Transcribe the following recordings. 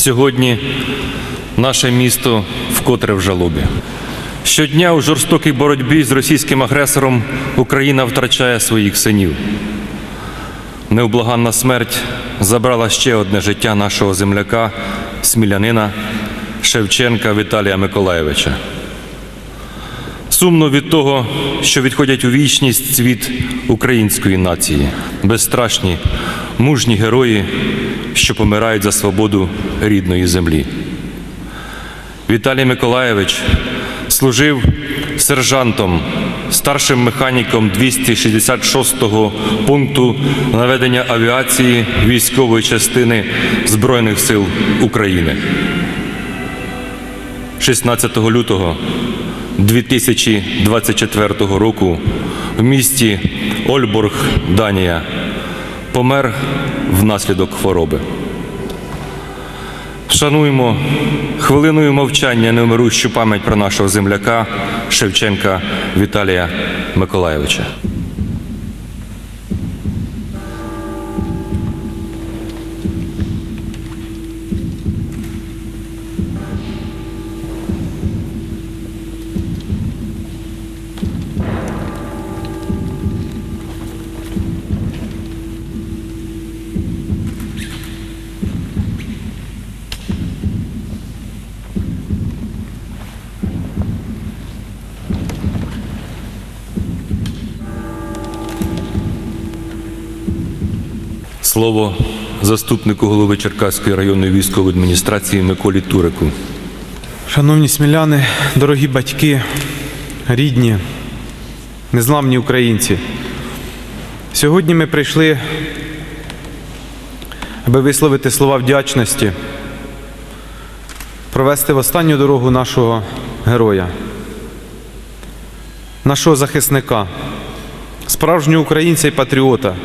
Сьогодні наше місто вкотре в жалобі. Щодня у жорстокій боротьбі з російським агресором Україна втрачає своїх синів. Невблаганна смерть забрала ще одне життя нашого земляка, смілянина Шевченка Віталія Миколаєвича. Сумно від того, що відходять у вічність цвіт української нації, безстрашні, мужні герої, що помирають за свободу рідної землі. Віталій Миколаєвич служив сержантом, старшим механіком 266-го пункту наведення авіації військової частини Збройних сил України. 16 лютого 2024 року в місті Ольбург, Данія, помер внаслідок хвороби. Шануємо хвилиною мовчання невмирущу пам'ять про нашого земляка Шевченка Віталія Миколаєвича. Слово заступнику голови Черкаської районної військової адміністрації Миколі Турику. Шановні сміляни, дорогі батьки, рідні, незламні українці. Сьогодні ми прийшли, аби висловити слова вдячності, провести в останню дорогу нашого героя, нашого захисника, справжнього українця і патріота,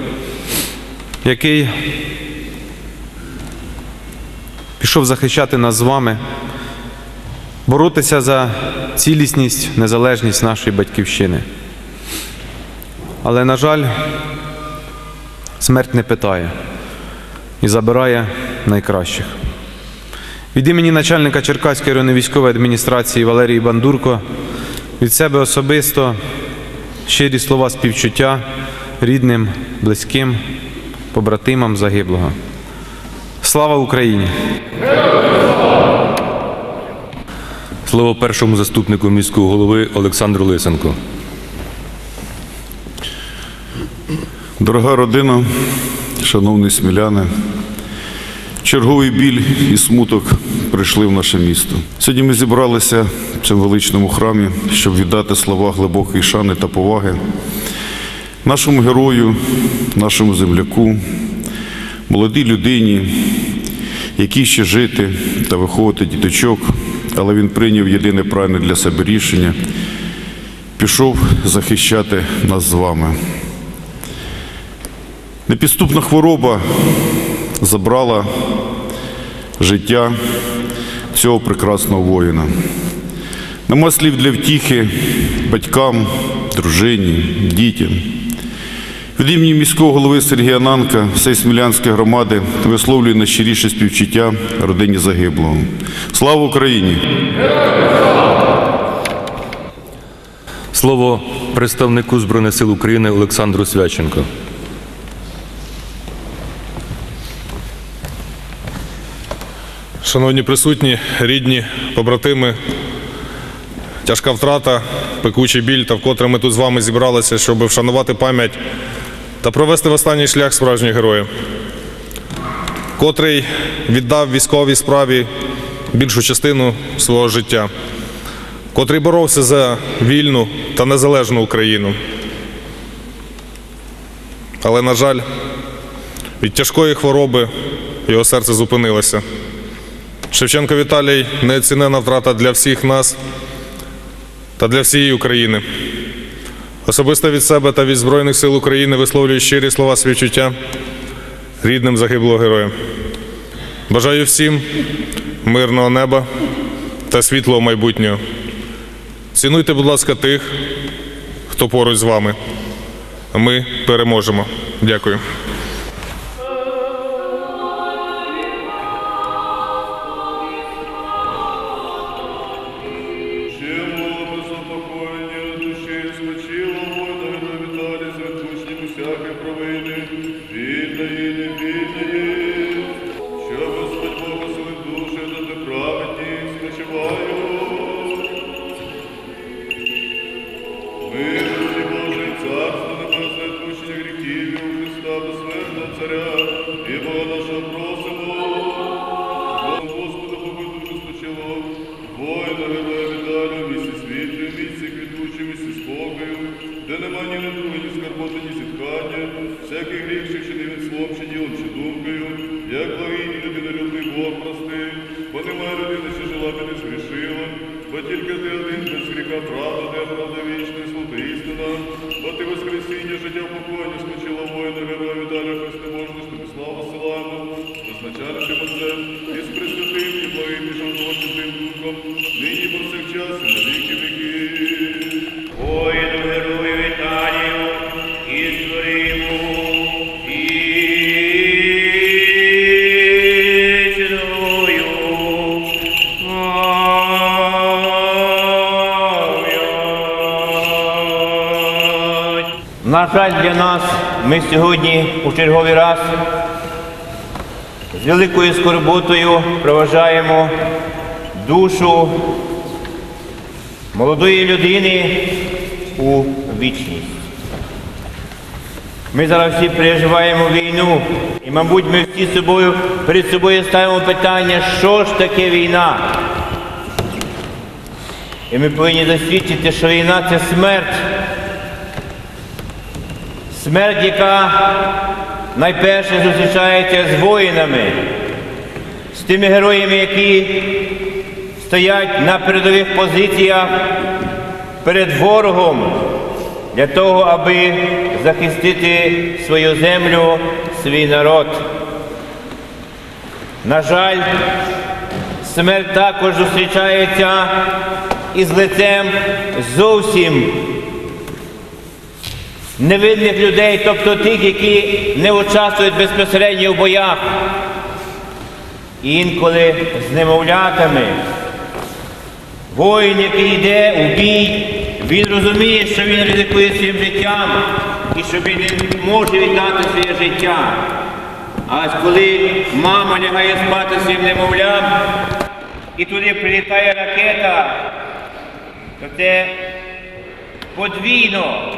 який пішов захищати нас з вами боротися за цілісність, незалежність нашої батьківщини. Але, на жаль, смерть не питає і забирає найкращих. Від імені начальника Черкаської районної військової адміністрації Валерії Бандурко від себе особисто щирі слова співчуття рідним, близьким, побратимам загиблого. Слава Україні! Слово першому заступнику міського голови Олександру Лисенку. Дорога родина, шановні сміляни, черговий біль і смуток прийшли в наше місто. Сьогодні ми зібралися в цьому величному храмі, щоб віддати слова глибокої шани та поваги нашому герою, нашому земляку, молодій людині, якій ще жити та виховувати діточок, але він прийняв єдине правильне для себе рішення, пішов захищати нас з вами. Непідступна хвороба забрала життя цього прекрасного воїна. Нема слів для втіхи батькам, дружині, дітям. Від імені міського голови Сергія Нанка, всієї Смілянської громади висловлюю найщиріше співчуття родині загиблого. Слава Україні! Слово представнику Збройних сил України Олександру Свяченко. Шановні присутні, рідні, побратими, тяжка втрата, пекучий біль, та вкотре ми тут з вами зібралися, щоб вшанувати пам'ять та провести в останній шлях справжнього героя, котрий віддав військовій справі більшу частину свого життя, котрий боровся за вільну та незалежну Україну. Але, на жаль, від тяжкої хвороби його серце зупинилося. Шевченко Віталій неоцінена втрата для всіх нас та для всієї України. Особисто від себе та від Збройних сил України висловлюю щирі слова свідчуття рідним загиблого героя. Бажаю всім мирного неба та світлого майбутнього. Цінуйте, будь ласка, тих, хто поруч з вами. Ми переможемо. Дякую. бідної, небідної, що Господь благословив душі до неправедні спочивають. Ми, Божі Боже, царство небесне, відпущення гріхів у Христа безсмертного царя, і Бога нашого просимо, Господу Богу спочивав, воїна, героя, медалю, місці світлі, місці квітучі, місці де нема ні недуги, ні скарботи, ні зіткання, всякий гріх, що чинив він словом, чи ділом, чи думкою, як благий людина людинолюбний Бог прости, бо немає людини, що жила би не смішила, бо тільки ти один без гріха правда, де правда вічна, слуга істина, бо ти Воскресіння, життя в покоєння, скочила воїна, героя, Віталія Христеможності, тобі слава силаємо, визначали ти це, і з і благим, і жовтим Духом, нині повсякчас, і навік. Жаль, для нас ми сьогодні у черговий раз з великою скорботою проважаємо душу молодої людини у вічність. Ми зараз всі переживаємо війну, і, мабуть, ми всі собою перед собою ставимо питання, що ж таке війна. І ми повинні засвідчити, що війна це смерть. Смерть, яка найперше зустрічається з воїнами, з тими героями, які стоять на передових позиціях перед ворогом для того, аби захистити свою землю, свій народ. На жаль, смерть також зустрічається із лицем зовсім невинних людей, тобто тих, які не участвують безпосередньо в боях. Інколи з немовлятами. Воїн, який йде у бій, він розуміє, що він ризикує своїм життям і що він не може віддати своє життя. А коли мама лягає спати своїм немовлям, і туди прилітає ракета, то це подвійно,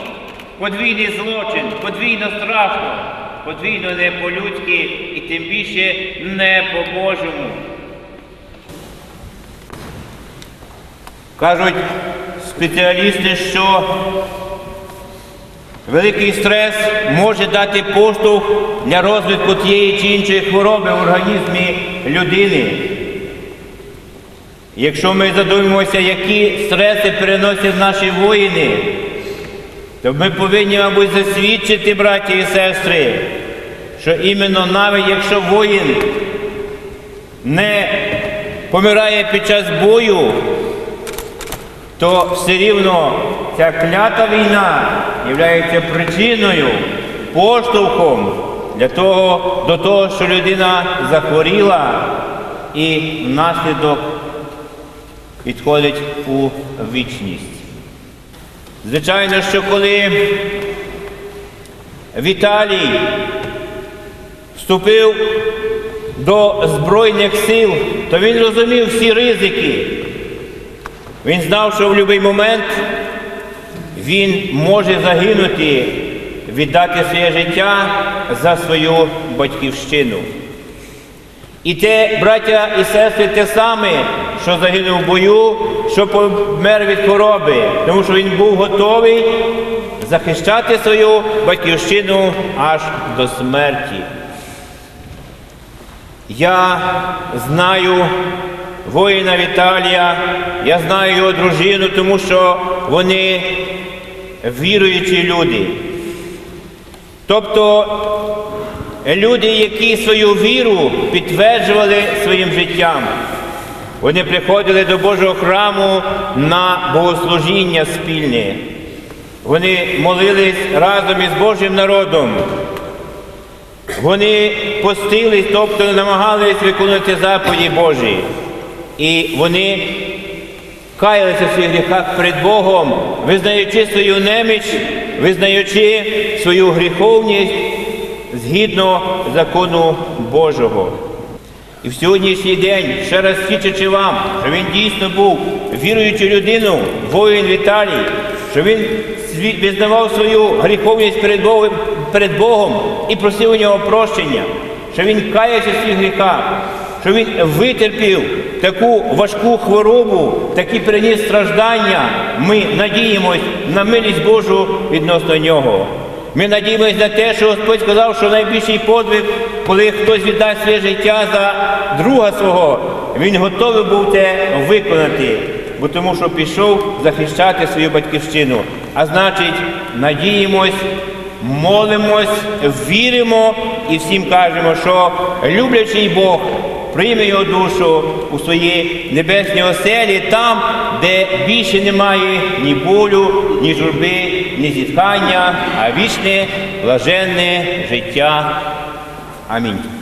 подвійний злочин, подвійно страшно, подвійно не по-людськи і тим більше не по-божому. Кажуть спеціалісти, що великий стрес може дати поштовх для розвитку тієї чи іншої хвороби в організмі людини. Якщо ми задумаємося, які стреси переносять наші воїни, то ми повинні, мабуть, засвідчити, браті і сестри, що іменно навіть якщо воїн не помирає під час бою, то все рівно ця клята війна є причиною, поштовхом для того, до того, що людина захворіла і внаслідок відходить у вічність. Звичайно, що коли Віталій вступив до Збройних сил, то він розумів всі ризики. Він знав, що в будь-який момент він може загинути, віддати своє життя за свою батьківщину. І те, браття і сестри, те саме, що загинув в бою, що помер від хвороби, тому що він був готовий захищати свою батьківщину аж до смерті. Я знаю воїна Віталія, я знаю його дружину, тому що вони віруючі люди. Тобто люди, які свою віру підтверджували своїм життям. Вони приходили до Божого храму на богослужіння спільне. Вони молились разом із Божим народом. Вони постились, тобто намагались виконувати заповіді Божі. І вони каялися в своїх гріхах перед Богом, визнаючи свою неміч, визнаючи свою гріховність згідно закону Божого. І в сьогоднішній день, ще раз свідчачи вам, що він дійсно був віруючою людиною, воїн Віталій, що він визнавав свою гріховність перед Богом, перед Богом і просив у нього прощення, що він каявся в своїх гріхах, що він витерпів таку важку хворобу, такі переніс страждання. Ми надіємось на милість Божу відносно нього. Ми надіємось на те, що Господь сказав, що найбільший подвиг, коли хтось віддасть своє життя за друга свого, він готовий був це виконати. бо тому що пішов захищати свою батьківщину. А значить, надіємось, молимось, віримо і всім кажемо, що люблячий Бог прийме його душу у свої небесні оселі, там, де більше немає ні болю, ні журби, ні зітхання, а вічне блаженне життя. Amém.